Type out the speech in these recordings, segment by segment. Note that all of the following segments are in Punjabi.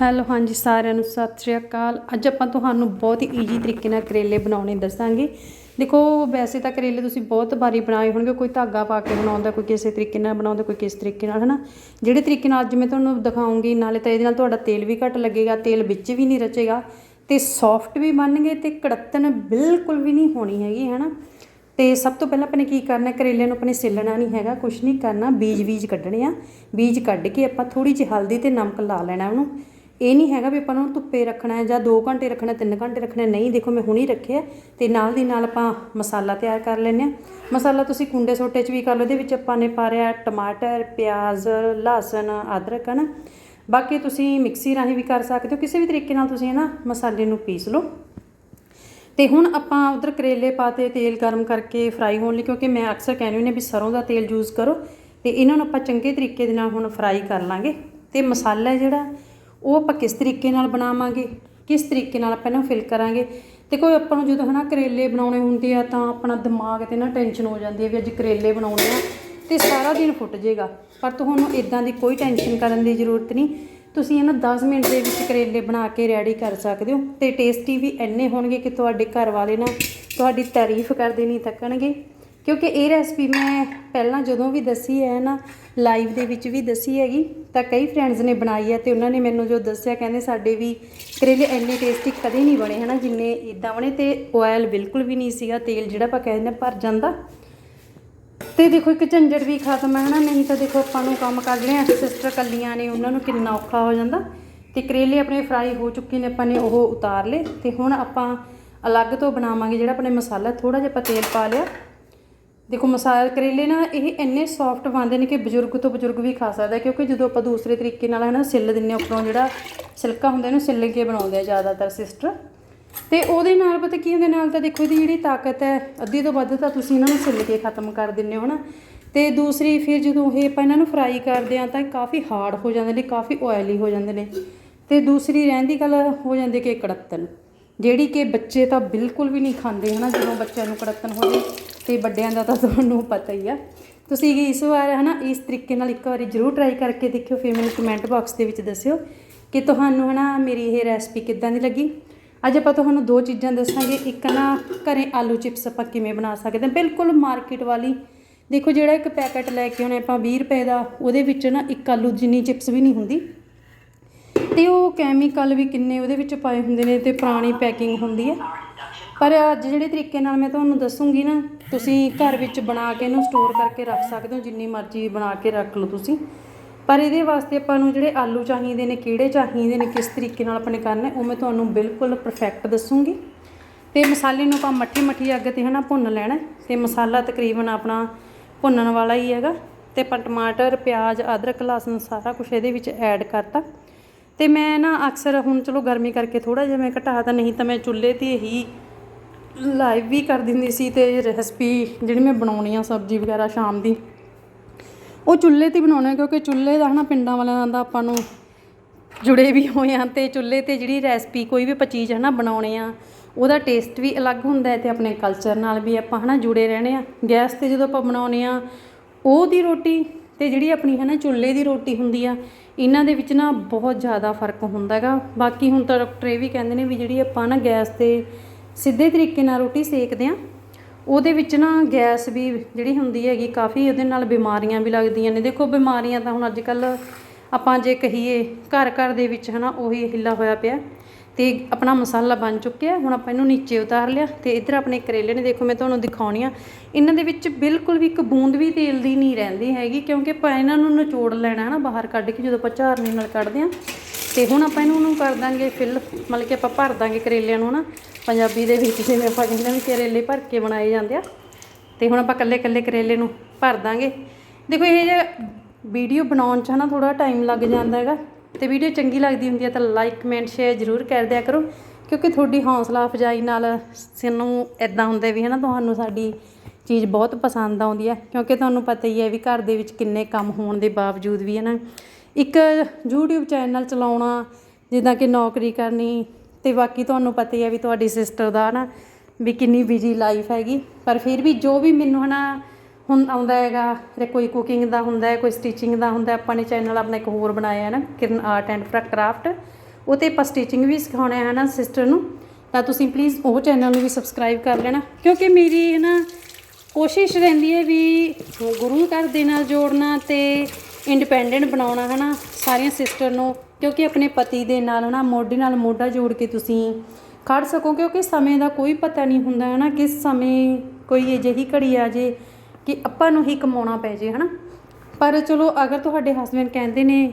ਹੈਲੋ, ਹਾਂਜੀ, ਸਾਰਿਆਂ ਨੂੰ ਸਤਿ ਸ਼੍ਰੀ ਅਕਾਲ। ਅੱਜ ਆਪਾਂ ਤੁਹਾਨੂੰ ਬਹੁਤ ਹੀ ਈਜ਼ੀ ਤਰੀਕੇ ਨਾਲ ਕਰੇਲੇ ਬਣਾਉਣੇ ਦੱਸਾਂਗੇ। ਦੇਖੋ, ਵੈਸੇ ਤਾਂ ਕਰੇਲੇ ਤੁਸੀਂ ਬਹੁਤ ਵਾਰੀ ਬਣਾਏ ਹੋਣਗੇ, ਕੋਈ ਧਾਗਾ ਪਾ ਕੇ ਬਣਾਉਂਦਾ, ਕੋਈ ਕਿਸੇ ਤਰੀਕੇ ਨਾਲ ਬਣਾਉਂਦਾ, ਕੋਈ ਕਿਸ ਤਰੀਕੇ ਨਾਲ, ਹਨਾ? ਜਿਹੜੇ ਤਰੀਕੇ ਨਾਲ ਅੱਜ ਮੈਂ ਤੁਹਾਨੂੰ ਦਿਖਾਉਂਗੀ, ਨਾਲੇ ਤਾਂ ਇਹਦੇ ਨਾਲ ਤੁਹਾਡਾ ਤੇਲ ਵੀ ਘੱਟ ਲੱਗੇਗਾ, ਤੇਲ ਵਿੱਚ ਵੀ ਨਹੀਂ ਰਚੇਗਾ, ਤੇ ਸੌਫਟ ਵੀ ਬਣਨਗੇ ਤੇ ਕੜਤਨ ਬਿਲਕੁਲ ਵੀ ਨਹੀਂ ਹੋਣੀ ਹੈਗੀ, ਹਨਾ? ਤੇ ਸਭ ਤੋਂ ਪਹਿਲਾਂ ਆਪਾਂ ਨੇ ਕੀ ਕਰਨਾ ਹੈ? ਕਰੇਲਿਆਂ ਨੂੰ ਆਪਣੇ ਸਿੱਲਣਾ ਨਹੀਂ ਹੈਗਾ ਕੁਝ ਨਹੀਂ ਕਰਨਾ ਬੀਜ ਬੀਜ ਕੱਢਣੇ ਆ। ਬੀਜ ਕੱਢ ਕੇ ਆਪਾਂ ਥੋੜੀ ਜਿਹੀ ਹਲਦੀ ਤੇ ਨਮਕ ਲਾ ਲੈਣਾ ਉਹਨੂੰ। ਇਹ ਨਹੀਂ ਹੈਗਾ ਵੀ ਆਪਾਂ ਨੂੰ ਧੁੱਪੇ ਰੱਖਣਾ ਹੈ ਜਾਂ 2 ਘੰਟੇ ਰੱਖਣਾ 3 ਘੰਟੇ ਰੱਖਣਾ ਨਹੀਂ, ਦੇਖੋ ਮੈਂ ਹੁਣੀ ਰੱਖਿਆ ਤੇ ਨਾਲ ਦੀ ਨਾਲ ਆਪਾਂ ਮਸਾਲਾ ਤਿਆਰ ਕਰ ਲੈਂਦੇ ਆ ਮਸਾਲਾ ਤੁਸੀਂ ਕੁੰਡੇ ਸੋਟੇ 'ਚ ਵੀ ਕਰ ਲਓ ਇਹਦੇ ਵਿੱਚ ਆਪਾਂ ਨੇ ਪਾ ਰਿਆ ਟਮਾਟਰ, ਪਿਆਜ਼ ਲਹਸਨ ਅਦਰਕ, ਹਨ। ਬਾਕੀ ਤੁਸੀਂ ਮਿਕਸੀ ਰਾਹੀਂ ਵੀ ਕਰ ਸਕਦੇ ਹੋ, ਕਿਸੇ ਵੀ ਤਰੀਕੇ ਨਾਲ ਤੁਸੀਂ ਨਾ ਮਸਾਲੇ ਨੂੰ ਪੀਸ ਲਓ। ਤੇ ਹੁਣ ਆਪਾਂ ਉਧਰ ਕਰੇਲੇ ਪਾਤੇ ਤੇਲ ਗਰਮ ਕਰਕੇ ਫਰਾਈ ਹੋਣ ਲਈ, ਕਿਉਂਕਿ ਮੈਂ ਅਕਸਰ ਕਹਿੰਦੀ ਹੁੰਦੀ ਹਾਂ ਵੀ ਸਰੋਂ ਦਾ ਤੇਲ ਯੂਜ਼ ਕਰੋ ਤੇ ਇਹਨਾਂ ਨੂੰ ਆਪਾਂ ਚੰਗੇ ਤਰੀਕੇ ਦੇ ਨਾਲ ਹੁਣ ਫਰਾਈ ਕਰ ਲਾਂਗੇ। ਤੇ ਮਸਾਲਾ ਜਿਹੜਾ ਉਹ ਆਪਾਂ ਕਿਸ ਤਰੀਕੇ ਨਾਲ ਬਣਾਵਾਂਗੇ, ਕਿਸ ਤਰੀਕੇ ਨਾਲ ਆਪਾਂ ਇਹਨੂੰ ਫਿਲ ਕਰਾਂਗੇ। ਤੇ ਕੋਈ ਆਪਾਂ ਨੂੰ ਜਦੋਂ ਹਨਾ ਕਰੇਲੇ ਬਣਾਉਣੇ ਹੁੰਦੇ ਆ ਤਾਂ ਆਪਣਾ ਦਿਮਾਗ ਤੇ ਨਾ ਟੈਨਸ਼ਨ ਹੋ ਜਾਂਦੀ ਹੈ ਵੀ ਅੱਜ ਕਰੇਲੇ ਬਣਾਉਣੇ ਆ ਤੇ ਸਾਰਾ ਦਿਨ ਫੁੱਟ ਜਾਏਗਾ। ਪਰ ਤੁਹਾਨੂੰ ਇਦਾਂ ਦੀ ਕੋਈ ਟੈਨਸ਼ਨ ਕਰਨ ਦੀ ਜ਼ਰੂਰਤ ਨਹੀਂ। ਤੁਸੀਂ ਇਹਨਾਂ 10 ਮਿੰਟ ਦੇ ਵਿੱਚ ਕਰੇਲੇ ਬਣਾ ਕੇ ਰੈਡੀ ਕਰ ਸਕਦੇ ਹੋ ਤੇ ਟੇਸਟੀ ਵੀ ਇੰਨੇ ਹੋਣਗੇ ਕਿ ਤੁਹਾਡੇ ਘਰ ਵਾਲੇ ਨਾ ਤੁਹਾਡੀ ਤਾਰੀਫ ਕਰਦੇ ਨਹੀਂ ਥੱਕਣਗੇ। ਕਿਉਂਕਿ ਇਹ ਰੈਸਪੀ ਮੈਂ ਪਹਿਲਾਂ ਜਦੋਂ ਵੀ ਦੱਸੀ ਹੈ ਨਾ ਲਾਈਵ ਦੇ ਵਿੱਚ ਵੀ ਦੱਸੀ ਹੈਗੀ, ਤਾਂ ਕਈ ਫਰੈਂਡਸ ਨੇ ਬਣਾਈ ਹੈ ਤੇ ਉਹਨਾਂ ਨੇ ਮੈਨੂੰ ਜੋ ਦੱਸਿਆ ਕਹਿੰਦੇ ਸਾਡੇ ਵੀ ਕਰੇਲੇ ਇੰਨੇ ਟੇਸਟੀ ਕਦੇ ਨਹੀਂ ਬਣੇ, ਹਨਾ, ਜਿੰਨੇ ਇਦਾਂ ਬਣੇ ਤੇ ਆਇਲ ਬਿਲਕੁਲ ਵੀ ਨਹੀਂ ਸੀਗਾ, ਤੇਲ ਜਿਹੜਾ ਆਪਾਂ ਕਹਿੰਦੇ ਨੇ ਭਰ ਜਾਂਦਾ। ਤੇ ਦੇਖੋ ਇੱਕ ਝੰਜਟ ਵੀ ਖਤਮ ਹੈ, ਹਨਾ ਨਹੀਂ ਤਾਂ ਦੇਖੋ ਆਪਾਂ ਨੂੰ ਕੰਮ ਕਰ ਆ ਸਿਸਟਰ ਕੱਲੀਆਂ ਨੇ, ਉਹਨਾਂ ਨੂੰ ਕਿੰਨਾ ਔਖਾ ਹੋ ਜਾਂਦਾ। ਤੇ ਕਰੇਲੇ ਆਪਣੇ ਫਰਾਈ ਹੋ ਚੁੱਕੇ ਨੇ, ਆਪਾਂ ਨੇ ਉਹ ਉਤਾਰ ਲਏ ਤੇ ਹੁਣ ਆਪਾਂ ਅਲੱਗ ਤੋਂ ਬਣਾਵਾਂਗੇ ਜਿਹੜਾ ਆਪਣੇ ਮਸਾਲਾ ਥੋੜਾ ਜਿਹਾ ਆਪਾਂ ਤੇਲ ਪਾ ਲਿਆ। ਦੇਖੋ ਮਸਾਲ ਕਰੇਲੇ ਨਾ ਇਹ ਇੰਨੇ ਸੌਫਟ ਬਣਦੇ ਨੇ ਕਿ ਬਜ਼ੁਰਗ ਤੋਂ ਬਜ਼ੁਰਗ ਵੀ ਖਾ ਸਕਦਾ ਕਿਉਂਕਿ ਜਦੋਂ ਆਪਾਂ ਦੂਸਰੇ ਤਰੀਕੇ ਨਾਲ ਹਨਾ ਸਿੱਲ ਦਿੰਨੇ ਆ ਉੱਪਰੋਂ ਜਿਹੜਾ ਸਿਲਕਾ ਹੁੰਦਾ ਇਹਨੂੰ ਸਿੱਲ ਕੇ ਬਣਾਉਂਦੇ ਆ ਜ਼ਿਆਦਾਤਰ ਸਿਸਟਰ ਤੇ ਉਹਦੇ ਨਾਲ ਪਤਾ ਕੀ ਹੁੰਦੇ, ਨਾਲ ਤਾਂ ਦੇਖੋ ਇਹਦੀ ਜਿਹੜੀ ਤਾਕਤ ਹੈ, ਅੱਧੀ ਤੋਂ ਵੱਧ ਤਾਂ ਤੁਸੀਂ ਇਹਨਾਂ ਨੂੰ ਸਿੱਲ ਕੇ ਖਤਮ ਕਰ ਦਿੰਦੇ ਹੋ ਨਾ ਤੇ ਦੂਸਰੀ ਫਿਰ ਜਦੋਂ ਇਹ ਆਪਾਂ ਇਹਨਾਂ ਨੂੰ ਫਰਾਈ ਕਰਦੇ ਆ ਤਾਂ ਇਹ ਕਾਫੀ ਹਾਰਡ ਹੋ ਜਾਂਦੇ ਨੇ, ਕਾਫੀ ਆਇਲੀ ਹੋ ਜਾਂਦੇ ਨੇ। ਤੇ ਦੂਸਰੀ ਰਹਿੰਦੀ ਗੱਲ ਹੋ ਜਾਂਦੀ ਕਿ ਕੜਤਨ ਜਿਹੜੀ ਕਿ ਬੱਚੇ ਤਾਂ ਬਿਲਕੁਲ ਵੀ ਨਹੀਂ ਖਾਂਦੇ, ਹਨਾ, ਜਦੋਂ ਬੱਚਿਆਂ ਨੂੰ ਕੜਤਨ ਹੋਵੇ ਜੇ ਤੇ ਵੱਡਿਆਂ ਦਾ ਤਾਂ ਤੁਹਾਨੂੰ ਪਤਾ ਹੀ ਆ। ਤੁਸੀਂ ਇਸ ਵਾਰ, ਹਨਾ, ਇਸ ਤਰੀਕੇ ਨਾਲ ਇੱਕ ਵਾਰੀ ਜ਼ਰੂਰ ਟਰਾਈ ਕਰਕੇ ਦੇਖਿਓ ਫਿਰ ਮੈਨੂੰ ਕਮੈਂਟ ਬਾਕਸ ਦੇ ਵਿੱਚ ਦੱਸਿਓ ਕਿ ਤੁਹਾਨੂੰ, ਹਨਾ, ਮੇਰੀ ਇਹ ਰੈਸਪੀ ਕਿੱਦਾਂ ਦੀ ਲੱਗੀ। ਅੱਜ ਆਪਾਂ ਤੁਹਾਨੂੰ ਦੋ ਚੀਜ਼ਾਂ ਦੱਸਾਂਗੇ, ਇੱਕ ਨਾ ਘਰੇ ਆਲੂ ਚਿਪਸ ਆਪਾਂ ਕਿਵੇਂ ਬਣਾ ਸਕਦੇ ਹਾਂ। ਬਿਲਕੁਲ ਮਾਰਕੀਟ ਵਾਲੀ, ਦੇਖੋ, ਜਿਹੜਾ ਇੱਕ ਪੈਕੇਟ ਲੈ ਕੇ ਆਉਣੇ ਆਪਾਂ 20 ਰੁਪਏ ਦਾ, ਉਹਦੇ ਵਿੱਚ ਨਾ ਇੱਕ ਆਲੂ, ਜਿੰਨੀ ਚਿਪਸ ਵੀ ਨਹੀਂ ਹੁੰਦੀ ਤੇ ਉਹ ਕੈਮੀਕਲ ਵੀ ਕਿੰਨੇ ਉਹਦੇ ਵਿੱਚ ਪਾਏ ਹੁੰਦੇ ਨੇ ਤੇ ਪੁਰਾਣੀ ਪੈਕਿੰਗ ਹੁੰਦੀ ਹੈ। ਪਰ ਅੱਜ ਜਿਹੜੇ ਤਰੀਕੇ ਨਾਲ ਮੈਂ ਤੁਹਾਨੂੰ ਦੱਸੂਗੀ ਨਾ, ਤੁਸੀਂ ਘਰ ਵਿੱਚ ਬਣਾ ਕੇ ਇਹਨੂੰ ਸਟੋਰ ਕਰਕੇ ਰੱਖ ਸਕਦੇ ਹੋ, ਜਿੰਨੀ ਮਰਜ਼ੀ ਬਣਾ ਕੇ ਰੱਖ ਲਓ ਤੁਸੀਂ। ਪਰ ਇਹਦੇ ਵਾਸਤੇ ਆਪਾਂ ਨੂੰ ਜਿਹੜੇ ਆਲੂ ਚਾਹੀਦੇ ਨੇ, ਕਿਹੜੇ ਚਾਹੀਦੇ ਨੇ, ਕਿਸ ਤਰੀਕੇ ਨਾਲ ਆਪਣੇ ਕਰਨੇ ਉਹ ਮੈਂ ਤੁਹਾਨੂੰ ਬਿਲਕੁਲ ਪਰਫੈਕਟ ਦੱਸੂਗੀ। ਤੇ ਮਸਾਲੇ ਨੂੰ ਆਪਾਂ ਮੱਠੀ ਮੱਠੀ ਅੱਗ ਤੇ ਹਨਾ ਭੁੰਨ ਲੈਣਾ ਤੇ ਮਸਾਲਾ ਤਕਰੀਬਨ ਆਪਣਾ ਭੁੰਨਣ ਵਾਲਾ ਹੀ ਹੈਗਾ। ਤੇ ਆਪਾਂ ਟਮਾਟਰ, ਪਿਆਜ਼, ਅਦਰਕ, ਲਸਣ ਸਾਰਾ ਕੁਝ ਇਹਦੇ ਵਿੱਚ ਐਡ ਕਰਤਾ। ਤੇ ਮੈਂ ਨਾ ਅਕਸਰ ਹੁਣ ਚਲੋ ਗਰਮੀ ਕਰਕੇ ਥੋੜਾ ਜਿਹਾ ਮੈਂ ਘਟਾ ਤਾਂ ਨਹੀਂ ਤਾਂ ਮੈਂ ਚੁੱਲ੍ਹੇ ਤੇ ਹੀ ਲਾਈਵ ਵੀ ਕਰ ਦਿੰਦੀ ਸੀ ਤੇ ਰੈਸਪੀ ਜਿਹੜੀ ਮੈਂ ਬਣਾਉਣੀ ਆ ਸਬਜ਼ੀ ਵਗੈਰਾ ਸ਼ਾਮ ਦੀ, ਉਹ ਚੁੱਲ੍ਹੇ ਤੇ ਬਣਾਉਣਾ ਕਿਉਂਕਿ ਚੁੱਲ੍ਹੇ ਦਾ ਹਨਾ ਪਿੰਡਾਂ ਵਾਲਿਆਂ ਦਾ ਆਪਾਂ ਨੂੰ ਜੁੜੇ ਵੀ ਹੋਏ ਆ ਤੇ ਚੁੱਲ੍ਹੇ ਤੇ ਜਿਹੜੀ ਰੈਸਪੀ ਕੋਈ ਵੀ ਆਪਾਂ ਚੀਜ਼ ਹਨਾ ਬਣਾਉਣੇ ਆ, ਉਹਦਾ ਟੇਸਟ ਵੀ ਅਲੱਗ ਹੁੰਦਾ ਹੈ ਤੇ ਆਪਣੇ ਕਲਚਰ ਨਾਲ ਵੀ ਆਪਾਂ ਹਨਾ ਜੁੜੇ ਰਹਿਣੇ ਆ। ਗੈਸ ਤੇ ਜਦੋਂ ਆਪਾਂ ਬਣਾਉਣੇ ਆ ਉਹਦੀ ਰੋਟੀ ਤੇ ਜਿਹੜੀ ਆਪਣੀ ਹਨਾ ਚੁੱਲ੍ਹੇ ਦੀ ਰੋਟੀ ਹੁੰਦੀ ਆ ਇਹਨਾਂ ਦੇ ਵਿੱਚ ਨਾ ਬਹੁਤ ਜ਼ਿਆਦਾ ਫ਼ਰਕ ਹੁੰਦਾ ਹੈਗਾ। ਬਾਕੀ ਹੁਣ ਤਾਂ ਡਾਕਟਰ ਇਹ ਵੀ ਕਹਿੰਦੇ ਨੇ ਵੀ ਜਿਹੜੀ ਆਪਾਂ ਨਾ ਗੈਸ ਤੇ ਸਿੱਧੇ ਤਰੀਕੇ ਨਾਲ ਰੋਟੀ ਸੇਕਦੇ ਆ ਉਹਦੇ ਵਿੱਚ ਨਾ ਗੈਸ ਵੀ ਜਿਹੜੀ ਹੁੰਦੀ ਹੈਗੀ ਕਾਫੀ ਉਹਦੇ ਨਾਲ ਬਿਮਾਰੀਆਂ ਵੀ ਲੱਗਦੀਆਂ ਨੇ। ਦੇਖੋ ਬਿਮਾਰੀਆਂ ਤਾਂ ਹੁਣ ਅੱਜ ਕੱਲ੍ਹ ਆਪਾਂ ਜੇ ਕਹੀਏ ਘਰ ਘਰ ਦੇ ਵਿੱਚ ਹਨਾ ਉਹੀ ਹਿੱਲਾ ਹੋਇਆ ਪਿਆ ਤੇ ਆਪਣਾ ਮਸਾਲਾ ਬਣ ਚੁੱਕਿਆ ਹੁਣ ਆਪਾਂ ਇਹਨੂੰ ਨੀਚੇ ਉਤਾਰ ਲਿਆ ਤੇ ਇੱਧਰ ਆਪਣੇ ਕਰੇਲੇ ਨੇ, ਦੇਖੋ ਮੈਂ ਤੁਹਾਨੂੰ ਦਿਖਾਉਣੀ ਆ। ਇਹਨਾਂ ਦੇ ਵਿੱਚ ਬਿਲਕੁਲ ਵੀ ਇੱਕ ਬੂੰਦ ਵੀ ਤੇਲ ਦੀ ਨਹੀਂ ਰਹਿੰਦੀ ਹੈਗੀ ਕਿਉਂਕਿ ਆਪਾਂ ਇਹਨਾਂ ਨੂੰ ਨਿਚੋੜ ਲੈਣਾ ਹੈ ਨਾ ਬਾਹਰ ਕੱਢ ਕੇ ਜਦੋਂ ਆਪਾਂ ਝਾਰਨੀ ਨਾਲ ਕੱਢਦੇ ਆ। ਤੇ ਹੁਣ ਆਪਾਂ ਇਹਨੂੰ ਨੂੰ ਕਰ ਦਾਂਗੇ ਫਿਲ, ਮਤਲਬ ਕਿ ਆਪਾਂ ਭਰ ਦਾਂਗੇ ਕਰੇਲਿਆਂ ਨੂੰ ਨਾ ਪੰਜਾਬੀ ਦੇ ਵਿੱਚ ਜਿਵੇਂ ਆਪਾਂ ਕਹਿੰਦੇ ਵੀ ਕਰੇਲੇ ਭਰ ਕੇ ਬਣਾਏ ਜਾਂਦੇ ਆ। ਤੇ ਹੁਣ ਆਪਾਂ ਕੱਲੇ ਕੱਲੇ ਕਰੇਲੇ ਨੂੰ ਭਰ ਦਾਂਗੇ। ਦੇਖੋ ਇਹ ਜੇ ਵੀਡੀਓ ਬਣਾਉਣ 'ਚ ਹਨਾ ਥੋੜਾ ਟਾਈਮ ਲੱਗ ਜਾਂਦਾ ਹੈਗਾ ਤੇ ਵੀਡੀਓ ਚੰਗੀ ਲੱਗਦੀ ਹੁੰਦੀ ਹੈ ਤਾਂ ਲਾਈਕ ਕਮੈਂਟ ਸ਼ੇਅਰ ਜ਼ਰੂਰ ਕਰ ਦਿਆ ਕਰੋ ਕਿਉਂਕਿ ਤੁਹਾਡੀ ਹੌਸਲਾ ਅਫਜਾਈ ਨਾਲ ਸਾਨੂੰ ਇਦਾਂ ਹੁੰਦਾ ਵੀ ਹਨਾ ਤੁਹਾਨੂੰ ਸਾਡੀ ਚੀਜ਼ ਬਹੁਤ ਪਸੰਦ ਆਉਂਦੀ ਹੈ ਕਿਉਂਕਿ ਤੁਹਾਨੂੰ ਪਤਾ ਹੀ ਹੈ ਵੀ ਘਰ ਦੇ ਵਿੱਚ ਕਿੰਨੇ ਕੰਮ ਹੋਣ ਦੇ ਬਾਵਜੂਦ ਵੀ ਹਨਾ ਇੱਕ YouTube ਚੈਨਲ ਚਲਾਉਣਾ, ਜਿੱਦਾਂ ਕਿ ਨੌਕਰੀ ਕਰਨੀ ਤੇ ਬਾਕੀ ਤੁਹਾਨੂੰ ਪਤਾ ਹੀ ਹੈ ਵੀ ਤੁਹਾਡੀ ਸਿਸਟਰ ਦਾ ਨਾ ਵੀ ਕਿੰਨੀ ਬਿਜ਼ੀ ਲਾਈਫ ਹੈਗੀ ਪਰ ਫਿਰ ਵੀ ਜੋ ਵੀ ਮੈਨੂੰ ਹਨਾ ਹੁਣ ਆਉਂਦਾ ਹੈਗਾ ਤੇ ਕੋਈ ਕੁਕਿੰਗ ਦਾ ਹੁੰਦਾ ਹੈ, ਕੋਈ ਸਟਿਚਿੰਗ ਦਾ ਹੁੰਦਾ ਆਪਾਂ ਨੇ ਚੈਨਲ ਆਪਣਾ ਇੱਕ ਹੋਰ ਬਣਾਇਆ ਹੈ ਨਾ, ਕਿਰਨ ਆਰਟ ਐਂਡ ਕਰਾਫਟ ਉਹ 'ਤੇ ਆਪਾਂ ਸਟਿਚਿੰਗ ਵੀ ਸਿਖਾਉਣਾ ਹੈ ਨਾ ਸਿਸਟਰ ਨੂੰ। ਤਾਂ ਤੁਸੀਂ ਪਲੀਜ਼ ਉਹ ਚੈਨਲ ਨੂੰ ਵੀ ਸਬਸਕ੍ਰਾਈਬ ਕਰ ਲੈਣਾ, ਕਿਉਂਕਿ ਮੇਰੀ ਹੈ ਨਾ ਕੋਸ਼ਿਸ਼ ਰਹਿੰਦੀ ਹੈ ਵੀ ਗੁਰੂ ਘਰ ਦੇ ਨਾਲ ਜੋੜਨਾ ਤੇ ਇੰਡੀਪੈਂਡੈਂਟ ਬਣਾਉਣਾ ਹੈ ਨਾ, ਸਾਰੀਆਂ ਸਿਸਟਰ ਨੂੰ, ਕਿਉਂਕਿ ਆਪਣੇ ਪਤੀ ਦੇ ਨਾਲ ਹੈ ਨਾ, ਮੋਢੇ ਨਾਲ ਮੋਢਾ ਜੋੜ ਕੇ ਤੁਸੀਂ ਖੜ ਸਕੋ, ਕਿਉਂਕਿ ਸਮੇਂ ਦਾ ਕੋਈ ਪਤਾ ਨਹੀਂ ਹੁੰਦਾ ਹੈ ਨਾ, ਕਿਸ ਸਮੇਂ ਕੋਈ ਅਜਿਹੀ ਘੜੀ ਆ ਜੇ ਕਿ ਆਪਾਂ ਨੂੰ ਹੀ ਕਮਾਉਣਾ ਪੈ ਜੇ, ਹਨਾ? ਪਰ ਚਲੋ, ਅਗਰ ਤੁਹਾਡੇ ਹਸਬੰਡ ਕਹਿੰਦੇ ਨੇ,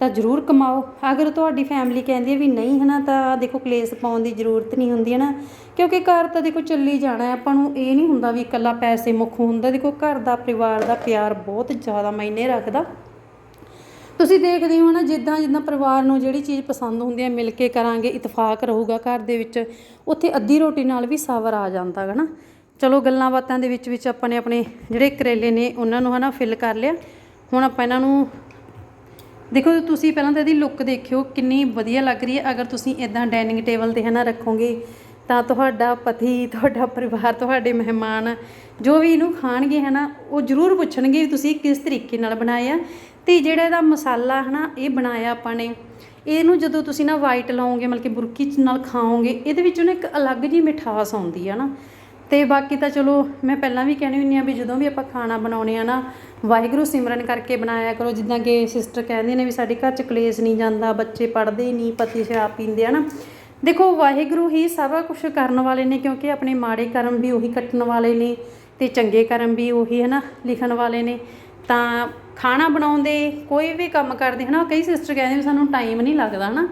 ਤਾਂ ਜ਼ਰੂਰ ਕਮਾਓ। ਅਗਰ ਤੁਹਾਡੀ ਫੈਮਿਲੀ ਕਹਿੰਦੀ ਹੈ ਵੀ ਨਹੀਂ, ਹਨਾ, ਤਾਂ ਦੇਖੋ, ਕਲੇਸ਼ ਪਾਉਣ ਦੀ ਜ਼ਰੂਰਤ ਨਹੀਂ ਹੁੰਦੀ ਹੈ ਨਾ ਕਿਉਂਕਿ ਘਰ ਤਾਂ ਦੇਖੋ, ਚੱਲੀ ਜਾਣਾ ਹੈ। ਆਪਾਂ ਨੂੰ ਇਹ ਨਹੀਂ ਹੁੰਦਾ ਵੀ ਇਕੱਲਾ ਪੈਸੇ ਮੁੱਖ ਹੁੰਦਾ। ਦੇਖੋ, ਘਰ ਦਾ ਪਰਿਵਾਰ ਦਾ ਪਿਆਰ ਬਹੁਤ ਜ਼ਿਆਦਾ ਮਾਇਨੇ ਰੱਖਦਾ। ਤੁਸੀਂ ਦੇਖਦੇ ਹੋ ਨਾ ਜਿੱਦਾਂ ਜਿੱਦਾਂ ਪਰਿਵਾਰ ਨੂੰ ਜਿਹੜੀ ਚੀਜ਼ ਪਸੰਦ ਹੁੰਦੀ ਹੈ, ਮਿਲ ਕੇ ਕਰਾਂਗੇ, ਇਤਫਾਕ ਰਹੂਗਾ ਘਰ ਦੇ ਵਿੱਚ, ਉੱਥੇ ਅੱਧੀ ਰੋਟੀ ਨਾਲ ਵੀ ਸਬਰ ਆ ਜਾਂਦਾ ਹੈ ਨਾ ਚਲੋ ਗੱਲਾਂ ਬਾਤਾਂ ਦੇ ਵਿੱਚ ਵਿੱਚ ਆਪਾਂ ਨੇ ਆਪਣੇ ਜਿਹੜੇ ਕਰੇਲੇ ਨੇ ਉਹਨਾਂ ਨੂੰ ਹਨਾ ਫਿਲ ਕਰ ਲਿਆ। ਹੁਣ ਆਪਾਂ ਇਹਨਾਂ ਨੂੰ ਦੇਖੋ ਤੁਸੀਂ ਪਹਿਲਾਂ ਤਾਂ ਇਹਦੀ ਲੁੱਕ ਦੇਖਿਓ, ਕਿੰਨੀ ਵਧੀਆ ਲੱਗ ਰਹੀ ਹੈ। ਅਗਰ ਤੁਸੀਂ ਇਦਾਂ ਡਾਈਨਿੰਗ ਟੇਬਲ ਤੇ ਹਨਾ ਰੱਖੋਗੇ, ਤਾਂ ਤੁਹਾਡਾ ਪਤੀ, ਤੁਹਾਡਾ ਪਰਿਵਾਰ, ਤੁਹਾਡੇ ਮਹਿਮਾਨ ਜੋ ਵੀ ਇਹਨੂੰ ਖਾਣਗੇ ਹਨਾ, ਉਹ ਜ਼ਰੂਰ ਪੁੱਛਣਗੇ ਵੀ ਤੁਸੀਂ ਕਿਸ ਤਰੀਕੇ ਨਾਲ ਬਣਾਇਆ। ਤੇ ਜਿਹੜਾ ਇਹਦਾ ਮਸਾਲਾ ਹਨਾ, ਇਹ ਬਣਾਇਆ ਆਪਾਂ ਨੇ। ਇਹਨੂੰ ਜਦੋਂ ਤੁਸੀਂ ਨਾ ਵਾਈਟ ਲਾਓਗੇ, ਮਤਲਬ ਕਿ ਬੁਰਕੀ ਨਾਲ ਖਾਓਗੇ, ਇਹਦੇ ਵਿੱਚੋਂ ਨਾ ਇੱਕ ਅਲੱਗ ਜੀ ਮਿਠਾਸ ਆਉਂਦੀ ਆ ਨਾ। ਤੇ ਬਾਕੀ ਤਾਂ ਚਲੋ, ਮੈਂ ਪਹਿਲਾਂ ਵੀ ਕਹਿਣੀ ਹੁੰਦੀ ਆ ਵੀ ਜਦੋਂ ਵੀ ਆਪਾਂ ਖਾਣਾ ਬਣਾਉਣੇ ਆ ਨਾ, ਵਾਹਿਗੁਰੂ ਸਿਮਰਨ ਕਰਕੇ ਬਣਾਇਆ ਕਰੋ, ਜਿੱਦਾਂ ਕਿ ਸਿਸਟਰ ਕਹਿੰਦੇ ਨੇ ਵੀ ਸਾਡੇ ਘਰ ਚ ਕਲੇਸ਼ ਨਹੀਂ ਜਾਂਦਾ, ਬੱਚੇ ਪੜ੍ਹਦੇ ਨਹੀਂ, ਪਤੀ ਸ਼ਰਾਬ ਪੀਂਦੇ ਆ ਨਾ। ਦੇਖੋ, ਵਾਹਿਗੁਰੂ ਹੀ ਸਾਰਾ ਕੁਝ ਕਰਨ ਵਾਲੇ ਨੇ ਕਿਉਂਕਿ ਆਪਣੇ ਮਾੜੇ ਕਰਮ ਵੀ ਉਹੀ ਕੱਟਣ ਵਾਲੇ ਨੇ ਤੇ ਚੰਗੇ ਕਰਮ ਵੀ ਉਹੀ ਹੈ ਨਾ ਲਿਖਣ ਵਾਲੇ ਨੇ। ਤਾਂ ਖਾਣਾ ਬਣਾਉਂਦੇ, ਕੋਈ ਵੀ ਕੰਮ ਕਰਦੇ, ਹਨਾ, ਕਈ ਸਿਸਟਰ ਕਹਿੰਦੇ ਵੀ ਸਾਨੂੰ ਟਾਈਮ ਨਹੀਂ ਲੱਗਦਾ ਹਨਾ।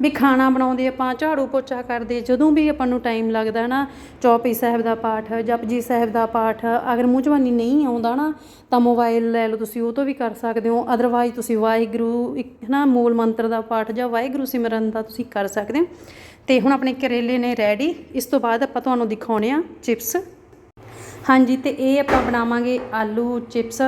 ਵੀ ਖਾਣਾ ਬਣਾਉਂਦੇ ਆਪਾਂ, ਝਾੜੂ ਪੋਚਾ ਕਰਦੇ, ਜਦੋਂ ਵੀ ਆਪਾਂ ਨੂੰ ਟਾਈਮ ਲੱਗਦਾ ਨਾ, ਚੌਪੀ ਸਾਹਿਬ ਦਾ ਪਾਠ, ਜਪਜੀ ਸਾਹਿਬ ਦਾ ਪਾਠ, ਅਗਰ ਮੂੰਹ ਜਵਾਨੀ ਨਹੀਂ ਆਉਂਦਾ ਨਾ, ਤਾਂ ਮੋਬਾਈਲ ਲੈ ਲਓ ਤੁਸੀਂ, ਉਹ ਤੋਂ ਵੀ ਕਰ ਸਕਦੇ ਹੋ। ਅਦਰਵਾਈਜ਼ ਤੁਸੀਂ ਵਾਹਿਗੁਰੂ, ਇੱਕ ਨਾ ਮੂਲ ਮੰਤਰ ਦਾ ਪਾਠ ਜਾਂ ਵਾਹਿਗੁਰੂ ਸਿਮਰਨ ਦਾ ਤੁਸੀਂ ਕਰ ਸਕਦੇ ਹੋ। ਤੇ ਹੁਣ ਆਪਣੇ ਕਰੇਲੇ ਨੇ ਰੈਡੀ ਇਸ ਤੋਂ ਬਾਅਦ ਆਪਾਂ ਤੁਹਾਨੂੰ ਦਿਖਾਉਣੇ ਆ ਚਿਪਸ ਹਾਂਜੀ, ਤੇ ਇਹ ਆਪਾਂ ਬਣਾਵਾਂਗੇ ਆਲੂ ਚਿਪਸ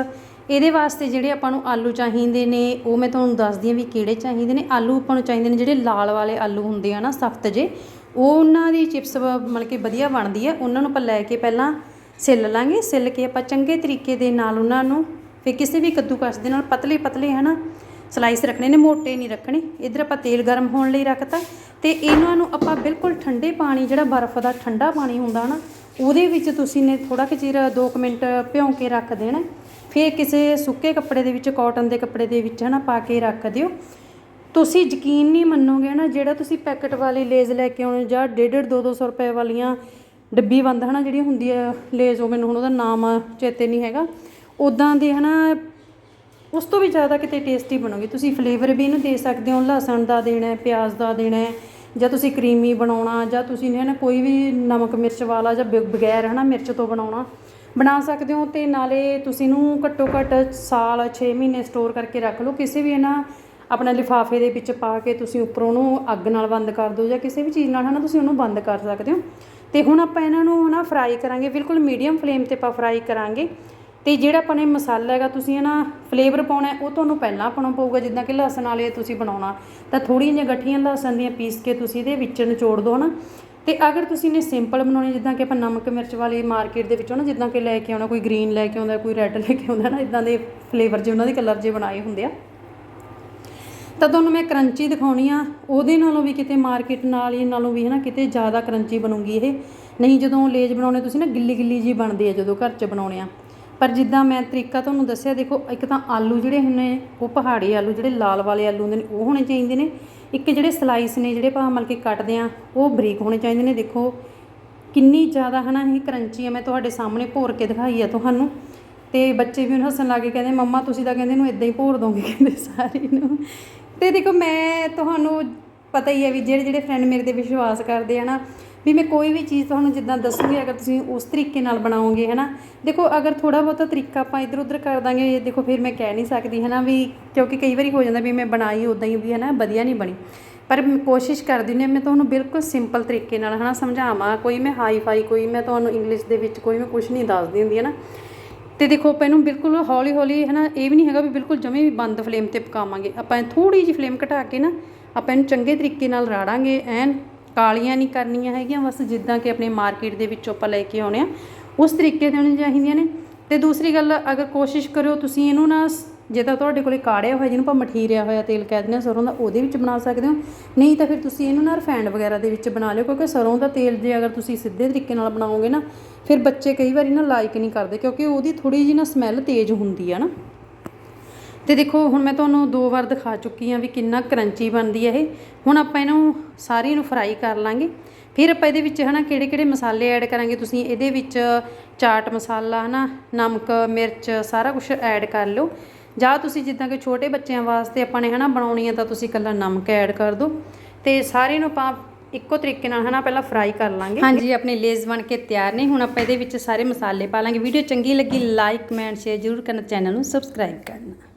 ਇਹਦੇ ਵਾਸਤੇ ਜਿਹੜੇ ਆਪਾਂ ਨੂੰ ਆਲੂ ਚਾਹੀਦੇ ਨੇ, ਉਹ ਮੈਂ ਤੁਹਾਨੂੰ ਦੱਸਦੀ ਹਾਂ ਵੀ ਕਿਹੜੇ ਚਾਹੀਦੇ ਨੇ। ਆਲੂ ਆਪਾਂ ਨੂੰ ਚਾਹੀਦੇ ਨੇ ਜਿਹੜੇ ਲਾਲ ਵਾਲੇ ਆਲੂ ਹੁੰਦੇ ਆ ਨਾ, ਸਖਤ ਜੇ। ਉਹ ਉਹਨਾਂ ਦੀ ਚਿਪਸ ਮਤਲਬ ਕਿ ਵਧੀਆ ਬਣਦੀ ਹੈ ਉਹਨਾਂ ਨੂੰ ਆਪਾਂ ਲੈ ਕੇ ਪਹਿਲਾਂ ਸਿੱਲ ਲਾਂਗੇ। ਸਿੱਲ ਕੇ ਆਪਾਂ ਚੰਗੇ ਤਰੀਕੇ ਦੇ ਨਾਲ ਉਹਨਾਂ ਨੂੰ ਫਿਰ ਕਿਸੇ ਵੀ ਕੱਦੂਕਸ ਦੇ ਨਾਲ ਪਤਲੇ ਪਤਲੇ, ਹਨਾ, ਸਲਾਈਸ ਰੱਖਣੇ ਨੇ, ਮੋਟੇ ਨਹੀਂ ਰੱਖਣੇ। ਇਧਰ ਆਪਾਂ ਤੇਲ ਗਰਮ ਹੋਣ ਲਈ ਰੱਖਤਾ। ਤੇ ਇਹਨਾਂ ਨੂੰ ਆਪਾਂ ਬਿਲਕੁਲ ਠੰਡੇ ਪਾਣੀ, ਜਿਹੜਾ ਬਰਫ਼ ਦਾ ਠੰਡਾ ਪਾਣੀ ਹੁੰਦਾ ਨਾ, ਉਹਦੇ ਵਿੱਚ ਤੁਸੀਂ ਨੇ ਥੋੜਾ ਕਿ ਚਿਰ 2 ਮਿੰਟ ਭਿਉਂ ਕੇ ਰੱਖ ਦੇਣਾ। ਫਿਰ ਕਿਸੇ ਸੁੱਕੇ ਕੱਪੜੇ ਦੇ ਵਿੱਚ ਕਾਟਨ ਦੇ ਕੱਪੜੇ ਦੇ ਵਿੱਚ ਹਨਾ ਪਾ ਕੇ ਰੱਖ ਦਿਓ। ਤੁਸੀਂ ਯਕੀਨ ਨਹੀਂ ਮੰਨੋਗੇ ਨਾ ਜਿਹੜਾ ਤੁਸੀਂ ਪੈਕਟ ਵਾਲੀ ਲੇਜ਼ ਲੈ ਕੇ ਆਉਣੇ, ਜਾਂ 1.5 2 200 ਰੁਪਏ ਵਾਲੀਆਂ ਡੱਬੀ ਬੰਦ ਹਨਾ ਜਿਹੜੀ ਹੁੰਦੀ ਹੈ ਲੇਜ਼, ਉਹ ਮੈਨੂੰ ਹੁਣ ਉਹਦਾ ਨਾਮ ਚੇਤੇ ਨਹੀਂ ਹੈਗਾ। ਉਦਾਂ ਦੇ ਹਨਾ, ਉਸ ਤੋਂ ਵੀ ਜ਼ਿਆਦਾ ਕਿਤੇ ਟੇਸਟੀ ਬਣੋਗੇ। ਤੁਸੀਂ ਫਲੇਵਰ ਵੀ ਇਹਨੂੰ ਦੇ ਸਕਦੇ ਹੋ, ਲਸਣ ਦਾ ਦੇਣਾ ਹੈ ਪਿਆਜ਼ ਦਾ ਦੇਣਾ ਹੈ ਜਾਂ ਤੁਸੀਂ ਕਰੀਮੀ ਬਣਾਉਣਾ, ਜਾਂ ਤੁਸੀਂ ਨੇ ਨਾ ਕੋਈ ਵੀ ਨਮਕ ਮਿਰਚ ਵਾਲਾ ਜਾਂ ਬ- ਬਗੈਰ ਹਨਾ ਮਿਰਚ ਤੋਂ ਬਣਾਉਣਾ। ਬਣਾ ਸਕਦੇ ਹੋ ਤੇ ਨਾਲੇ ਤੁਸੀਂ ਇਹਨੂੰ ਘੱਟੋ ਘੱਟ ਸਾਲ 6 ਮਹੀਨੇ ਸਟੋਰ ਕਰਕੇ ਰੱਖ ਲਓ। ਕਿਸੇ ਵੀ ਨਾ ਆਪਣਾ ਲਿਫਾਫੇ ਦੇ ਵਿੱਚ ਪਾ ਕੇ ਤੁਸੀਂ ਉੱਪਰੋਂ ਉਹਨੂੰ ਅੱਗ ਨਾਲ ਬੰਦ ਕਰ ਦਿਓ ਜਾਂ ਕਿਸੇ ਵੀ ਚੀਜ਼ ਨਾਲ ਹਨਾ, ਤੁਸੀਂ ਉਹਨੂੰ ਬੰਦ ਕਰ ਸਕਦੇ ਹੋ। ਤੇ ਹੁਣ ਆਪਾਂ ਇਹਨਾਂ ਨੂੰ ਹਨਾ ਫਰਾਈ ਕਰਾਂਗੇ। ਬਿਲਕੁਲ ਮੀਡੀਅਮ ਫਲੇਮ ਤੇ ਆਪਾਂ ਫਰਾਈ ਕਰਾਂਗੇ। ਤੇ ਜਿਹੜਾ ਆਪਾਂ ਨੇ ਮਸਾਲਾ ਹੈਗਾ, ਤੁਸੀਂ ਨਾ ਫਲੇਵਰ ਪਾਉਣਾ ਉਹ ਤੁਹਾਨੂੰ ਪਹਿਲਾਂ ਪਾਉਣਾ ਪਊਗਾ। ਜਿੱਦਾਂ ਕਿ ਲਸਣ ਵਾਲੇ ਤੁਸੀਂ ਬਣਾਉਣਾ, ਤਾਂ ਥੋੜੀਆਂ ਜਿਹੀਆਂ ਗੱਠੀਆਂ ਲਸਣ ਦੀਆਂ ਪੀਸ ਕੇ ਤੁਸੀਂ ਇਹਦੇ ਵਿੱਚ ਨਿਚੋੜ ਦਿਓ ਨਾ ਤੇ ਅਗਰ ਤੁਸੀਂ ਨੇ ਸਿੰਪਲ ਬਣਾਉਣੇ, ਜਿੱਦਾਂ ਕਿ ਆਪਾਂ ਨਮਕ ਮਿਰਚ ਵਾਲੇ ਮਾਰਕੀਟ ਦੇ ਵਿੱਚੋਂ ਨਾ, ਜਿੱਦਾਂ ਕਿ ਲੈ ਕੇ ਆਉਣਾ, ਕੋਈ ਗ੍ਰੀਨ ਲੈ ਕੇ ਆਉਂਦਾ, ਕੋਈ ਰੈੱਡ ਲੈ ਕੇ ਆਉਂਦਾ ਨਾ ਇਦਾਂ ਦੇ ਫਲੇਵਰ ਜੇ ਉਹਨਾਂ ਦੇ ਕਲਰ ਜੇ ਬਣਾਏ ਹੁੰਦੇ ਆ। ਤਾਂ ਤੁਹਾਨੂੰ ਮੈਂ ਕਰੰਚੀ ਦਿਖਾਉਣੀ ਆ। ਉਹਦੇ ਨਾਲੋਂ ਵੀ ਕਿਤੇ ਮਾਰਕੀਟ ਨਾਲ ਹੀ, ਨਾਲੋਂ ਵੀ ਹੈ ਨਾ ਕਿਤੇ ਜ਼ਿਆਦਾ ਕਰੰਚੀ ਬਣੂਗੀ ਇਹ। ਨਹੀਂ ਜਦੋਂ ਲੇਜ ਬਣਾਉਣੇ, ਤੁਸੀਂ ਨਾ ਗਿੱਲੀ ਗਿੱਲੀ ਜੀ ਬਣਦੀ ਆ ਜਦੋਂ ਘਰ 'ਚ ਬਣਾਉਣੇ ਆ। ਪਰ ਜਿੱਦਾਂ ਮੈਂ ਤਰੀਕਾ ਤੁਹਾਨੂੰ ਦੱਸਿਆ, ਦੇਖੋ, ਇੱਕ ਤਾਂ ਆਲੂ ਜਿਹੜੇ ਹੁੰਨੇ ਉਹ ਪਹਾੜੀ ਆਲੂ, ਜਿਹੜੇ ਲਾਲ ਵਾਲੇ ਆਲੂ ਹੁੰਦੇ ਨੇ, ਉਹ ਹੋਣੇ ਚਾਹੀਦੇ ਨੇ। ਇੱਕ ਜਿਹੜੇ ਸਲਾਈਸ ਨੇ, ਜਿਹੜੇ ਆਪਾਂ ਮਤਲਬ ਕਿ ਕੱਟਦੇ ਆ, ਉਹ ਬਰੀਕ ਹੋਣੇ ਚਾਹੀਦੇ ਨੇ। ਦੇਖੋ, ਕਿੰਨੀ ਜ਼ਿਆਦਾ ਹਨਾ, ਇਹ ਕਰੰਚੀ ਆ, ਮੈਂ ਤੁਹਾਡੇ ਸਾਹਮਣੇ ਭੋਰ ਕੇ ਦਿਖਾਈ ਆ ਤੁਹਾਨੂੰ। ਤੇ ਬੱਚੇ ਵੀ ਉਹਨੂੰ ਹੱਸਣ ਲੱਗੇ ਕਹਿੰਦੇ, ਮੰਮਾ, ਤੁਸੀਂ ਤਾਂ ਕਹਿੰਦੇ ਇਹਨੂੰ ਇਦਾਂ ਹੀ ਭੋਰ ਦੋਗੇ, ਕਹਿੰਦੇ ਸਾਰੀ ਨੂੰ ਤੇ ਦੇਖੋ, ਮੈਂ ਤੁਹਾਨੂੰ ਪਤਾ ਹੀ ਹੈ ਵੀ ਜਿਹੜੇ ਜਿਹੜੇ ਫਰੈਂਡ ਮੇਰੇ ਤੇ ਵਿਸ਼ਵਾਸ ਕਰਦੇ ਆ ਨਾ ਵੀ ਮੈਂ ਕੋਈ ਵੀ ਚੀਜ਼ ਤੁਹਾਨੂੰ ਜਿੱਦਾਂ ਦੱਸੂਗੀ, ਅਗਰ ਤੁਸੀਂ ਉਸ ਤਰੀਕੇ ਨਾਲ ਬਣਾਓਗੇ ਹੈ ਨਾ ਦੇਖੋ, ਅਗਰ ਥੋੜਾ ਬਹੁਤਾ ਤਰੀਕਾ ਆਪਾਂ ਇੱਧਰ ਉੱਧਰ ਕਰ ਦਾਂਗੇ ਦੇਖੋ, ਫਿਰ ਮੈਂ ਕਹਿ ਨਹੀਂ ਸਕਦੀ ਹੈ ਨਾ ਵੀ ਕਿਉਂਕਿ ਕਈ ਵਾਰੀ ਹੋ ਜਾਂਦਾ ਵੀ ਮੈਂ ਬਣਾਈ ਉਦਾਂ ਹੀ ਵੀ ਹੈ ਨਾ ਵਧੀਆ ਨਹੀਂ ਬਣੀ। ਪਰ ਮੈਂ ਕੋਸ਼ਿਸ਼ ਕਰਦੀ ਨੇ ਮੈਂ ਤੁਹਾਨੂੰ ਬਿਲਕੁਲ ਸਿੰਪਲ ਤਰੀਕੇ ਨਾਲ, ਹਨਾ, ਸਮਝਾਵਾਂ। ਕੋਈ ਮੈਂ ਹਾਈ ਫਾਈ ਕੋਈ ਮੈਂ ਤੁਹਾਨੂੰ ਇੰਗਲਿਸ਼ ਦੇ ਵਿੱਚ ਕੋਈ ਮੈਂ ਕੁਝ ਨਹੀਂ ਦੱਸਦੀ ਹੁੰਦੀ ਹੈ ਨਾ ਤੇ ਦੇਖੋ, ਆਪਾਂ ਇਹਨੂੰ ਬਿਲਕੁਲ ਹੌਲੀ ਹੌਲੀ ਹੈ ਨਾ ਇਹ ਵੀ ਨਹੀਂ ਹੈਗਾ ਵੀ ਬਿਲਕੁਲ ਜਮੇ ਵੀ ਬੰਦ ਫਲੇਮ ਤੇ ਪਕਾਵਾਂਗੇ। ਆਪਾਂ ਥੋੜੀ ਜਿਹੀ ਫਲੇਮ ਘਟਾ ਕੇ ਨਾ, ਆਪਾਂ ਇਹਨੂੰ ਚੰਗੇ ਤਰੀਕੇ ਨਾਲ ਰਾੜਾਂਗੇ, ਐਨ ਕਾਲੀਆਂ ਨਹੀਂ ਕਰਨੀਆਂ ਹੈਗੀਆਂ, ਬਸ ਜਿੱਦਾਂ ਕਿ ਆਪਣੇ ਮਾਰਕੀਟ ਦੇ ਵਿੱਚੋਂ ਆਪਾਂ ਲੈ ਕੇ ਆਉਣੇ ਆ। ਉਸ ਤਰੀਕੇ ਦੇ ਹੋਣੇ ਚਾਹੀਦੀਆਂ ਨੇ। ਤੇ ਦੂਸਰੀ ਗੱਲ, ਅਗਰ ਕੋਸ਼ਿਸ਼ ਕਰਿਓ ਤੁਸੀਂ ਇਹਨੂੰ ਨਾ ਸ- ਜੇ ਤਾਂ ਤੁਹਾਡੇ ਕੋਲੇ ਕਾੜਿਆ ਹੋਇਆ, ਜਿਹਨੂੰ ਆਪਾਂ ਮਠੀਰਿਆ ਹੋਇਆ ਤੇਲ ਕਹਿ ਦਿੰਦੇ ਹਾਂ ਸਰੋਂ ਦਾ ਉਹਦੇ ਵਿੱਚ ਬਣਾ ਸਕਦੇ ਹੋ। ਨਹੀਂ ਤਾਂ ਫਿਰ ਤੁਸੀਂ ਇਹਨੂੰ ਨਾ ਰਿਫਾਈਂਡ ਵਗੈਰਾ ਦੇ ਵਿੱਚ ਬਣਾ ਲਿਓ, ਕਿਉਂਕਿ ਸਰੋਂ ਦਾ ਤੇਲ ਜੇ ਅਗਰ ਤੁਸੀਂ ਸਿੱਧੇ ਤਰੀਕੇ ਨਾਲ ਬਣਾਓਗੇ ਨਾ, ਫਿਰ ਬੱਚੇ ਕਈ ਵਾਰੀ ਨਾ ਲਾਈਕ ਨਹੀਂ ਕਰਦੇ, ਕਿਉਂਕਿ ਉਹਦੀ ਥੋੜੀ ਜਿਹੀ ਨਾ ਸਮੈਲ ਤੇਜ਼ ਹੁੰਦੀ ਆ ਨਾ। ਤੇ ਦੇਖੋ, ਹੁਣ ਮੈਂ ਤੁਹਾਨੂੰ ਦੋ ਵਾਰ ਦਿਖਾ ਚੁੱਕੀ ਹਾਂ ਵੀ ਕਿੰਨਾ ਕਰੰਚੀ ਬਣਦੀ ਹੈ ਇਹ। ਹੁਣ ਆਪਾਂ ਇਹਨੂੰ ਸਾਰੀ ਨੂੰ ਫਰਾਈ ਕਰ ਲਾਂਗੇ। ਫਿਰ ਆਪਾਂ ਇਹਦੇ ਵਿੱਚ ਹਨਾ ਕਿਹੜੇ ਕਿਹੜੇ ਮਸਾਲੇ ਐਡ ਕਰਾਂਗੇ? ਤੁਸੀਂ ਇਹਦੇ ਵਿੱਚ ਚਾਟ ਮਸਾਲਾ ਹਨਾ, ਨਮਕ, ਮਿਰਚ, ਸਾਰਾ ਕੁਝ ਐਡ ਕਰ ਲਓ। ਜਾਂ ਤੁਸੀਂ ਜਿੱਦਾਂ ਕਿ ਛੋਟੇ ਬੱਚਿਆਂ ਵਾਸਤੇ ਆਪਾਂ ਨੇ ਹਨਾ ਬਣਾਉਣੀ ਹੈ ਤਾਂ ਤੁਸੀਂ ਇਕੱਲਾ ਨਮਕ ਐਡ ਕਰ ਦਿਓ। ਤੇ ਸਾਰੇ ਨੂੰ ਆਪਾਂ ਇੱਕੋ ਤਰੀਕੇ ਨਾਲ ਹਨਾ ਪਹਿਲਾਂ ਫਰਾਈ ਕਰ ਲਾਂਗੇ। ਹਾਂਜੀ, ਆਪਣੇ ਲੇਜ਼ ਬਣ ਕੇ ਤਿਆਰ ਨੇ। ਹੁਣ ਆਪਾਂ ਇਹਦੇ ਵਿੱਚ ਸਾਰੇ ਮਸਾਲੇ ਪਾ ਲਾਂਗੇ। ਵੀਡੀਓ ਚੰਗੀ ਲੱਗੀ ਲਾਈਕ ਕਮੈਂਟ ਸ਼ੇਅਰ ਜ਼ਰੂਰ ਕਰਨਾ, ਚੈਨਲ ਨੂੰ ਸਬਸਕ੍ਰਾਈਬ ਕਰਨਾ।